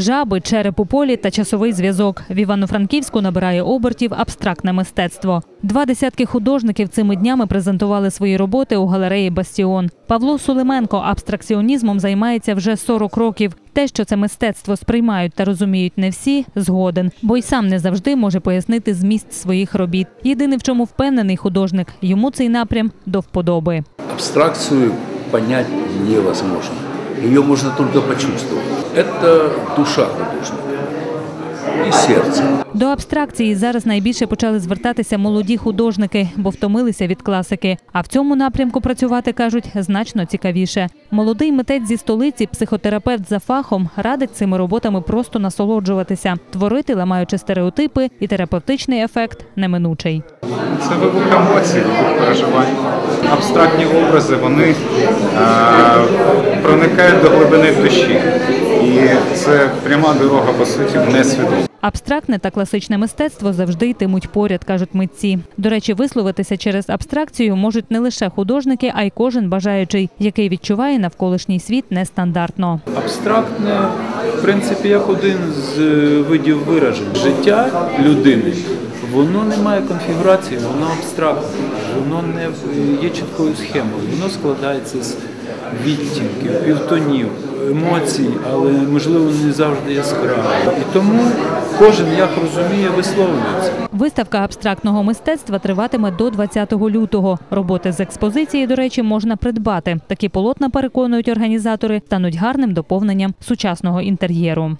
Жаби, череп у полі та часовий зв'язок. В Івано-Франківську набирає обертів абстрактне мистецтво. Два десятки художників цими днями презентували свої роботи у галереї Бастіон. Павло Сулименко абстракціонізмом займається вже 40 років. Те, що це мистецтво сприймають та розуміють не всі, згоден, бо й сам не завжди може пояснити зміст своїх робіт. Єдине, в чому впевнений художник, йому цей напрям до вподоби. Абстракцию понять невозможно. Ее можно только почувствовать. Это душа художника и сердце. До абстракції зараз найбільше почали звертатися молоді художники, бо втомилися від класики. А в цьому напрямку працювати кажуть значно цікавіше. Молодий митець зі столиці, психотерапевт за фахом, радить цими роботами просто насолоджуватися, творити, ламаючи стереотипи, і терапевтичний ефект неминучий. Це вибух емоцій, вибух переживань. Абстрактні образи вони е, проникають до глибини душі. І це пряма дорога, по суті, в несвідомо. Абстрактне та класичне мистецтво завжди йтимуть поряд, кажуть митці. До речі, висловитися через абстракцію можуть не лише художники, а й кожен бажаючий, який відчуває навколишній світ нестандартно. Абстрактне, в принципі, як один з е, видів виражень. Життя людини, воно не має конфігурації, воно абстрактне, воно не є чіткою схемою, воно складається з відтінків, півтонів, емоцій, але можливо не завжди яскраво. І тому кожен як розуміє, висловлюється. Виставка абстрактного мистецтва триватиме до 20 лютого. Роботи з експозиції, до речі, можна придбати. Такі полотна переконують організатори, стануть гарним доповненням сучасного інтер'єру.